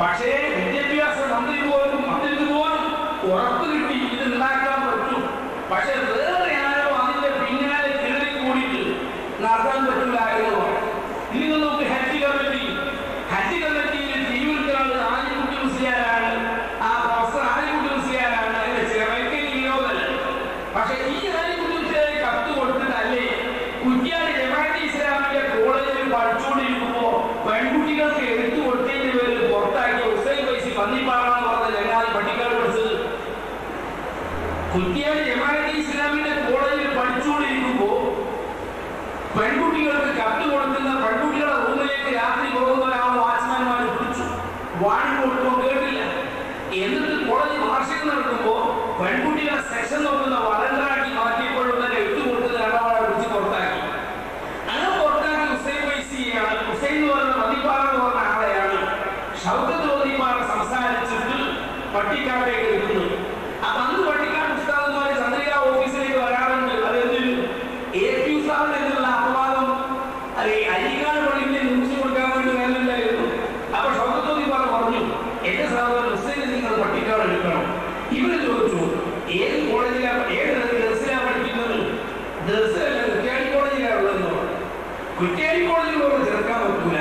പക്ഷേ വിദ്യാഭ്യാസ മന്ത്രി പോലും മന്ത്രിക്ക് പോലും ഉറപ്പ് കിട്ടി. ഇത് ഉണ്ടാക്കാൻ പറ്റും. പക്ഷേ പന്നിപ്പാണെന്ന് പറഞ്ഞ ചങ്ങാതി പഠിക്കാൻ പഠിച്ചത്. കുറ്റിയാടി ജമാഅത്ത് ഇസ്ലാമിന്റെ കോളേജിൽ പഠിച്ചുകൊണ്ടിരിക്കുമ്പോ പെൺകുട്ടികൾക്ക് കത്ത് കൊടുക്കുന്ന പെൺകുട്ടികളുടെ റൂമിലേക്ക് രാത്രി പോകുന്നവരാണ് വാച്ച്മാൻമാർ പിടിച്ചു വാണി ഹുസൈൻ നിങ്ങൾ പട്ടിക്കാട് എടുക്കണം. ഇവർ ചോദിച്ചു ഏത് കോളേജിലാണ് ഏത് ദർസിലാണ് പഠിക്കുന്നത് ദർസിലല്ല കുറ്റ്യാടി കോളേജിലാണുള്ളതെന്ന് പറഞ്ഞു. കുറ്റ്യാടി കോളേജിൽ പോലും ചേർക്കാൻ പറ്റൂല.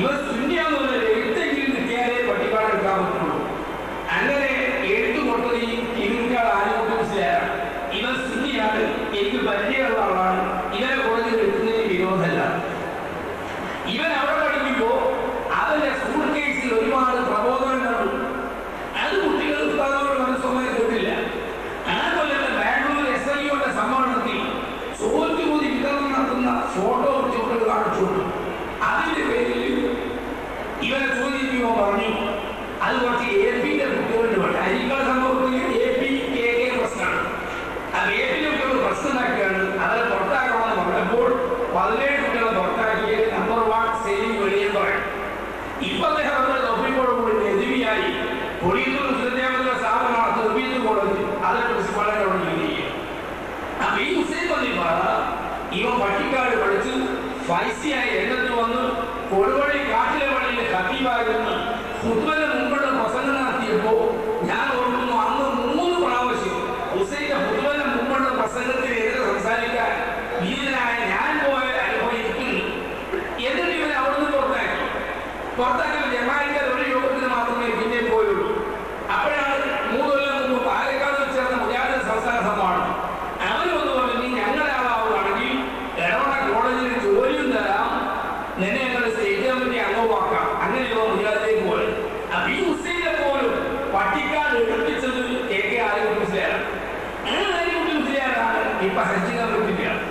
ഇവർ പറഞ്ഞ എഴുത്തെങ്കിലും കിട്ടിയാലേ പട്ടിക്കാട് എടുക്കാൻ പറ്റുള്ളൂ അങ്ങനെ എഴുത്തു ഈ തിരുവിക്കാട് ആലുമുസ്ലിയാണ് ഇവർ ശൂന്യാണ് എനിക്ക് പരിചയമുള്ള കൊടുത്തു. അതിന്റെ പേരിൽ ഇവനെ ചോദിക്കുമ്പോൾ പറഞ്ഞു അത് കുറച്ച് എ പിന്റെ കുട്ടികളുടെ വേണ്ട അരിക്കാട് സംഭവത്തിൽ എ പി കെ കെ പ്രശ്നമാണ്. അത് എ പിന്റെ കുട്ടികൾ പ്രശ്നമാക്കുകയാണ് അവരെ പുറത്താക്കണമെന്ന് പറഞ്ഞപ്പോൾ പതിനേഴ് കുട്ടികളെ പുറത്താക്കിയ നമ്പർ വൺ സെയിം വെളിയിൽ പറയും. ഇപ്പൊ അദ്ദേഹം അവരുടെ നോക്കിക്കോട് കൂടി എതിരിയായി. പൊടിയത്തൂർ വിദ്യാഭ്യാസ സ്ഥാപനമാണ് തൊപ്പിയത്ത് കോളേജ് അതിന്റെ പ്രിൻസിപ്പാളെ അവിടെ ജോലി ചെയ്യും അപ്പൊ ഇവൻ പട്ടിക്കാട് ഫൈസിയായി രംഗത്ത് വന്ന്. കൊടുവഴി കാട്ടിലെ വഴിയിൽ ഹബീബായിരുന്നു ഹുദ്ബന് മുമ്പുള്ള പ്രസംഗം നടത്തിയപ്പോ ഞാൻ ഓർക്കുന്നു അന്ന് മൂന്ന് പ്രാവശ്യം ഹുസൈന്റെ ഹുദ്ബന് മുമ്പുള്ള പ്രസംഗത്തിനെതിരെ സംസാരിക്കാൻ വീരനായ ഞാൻ പോയ അനുഭവം എന്നിട്ട് ഇവരെ അവിടുന്ന് പുറത്താക്കി. പുറത്താക്കിയ E para sentir la opinión.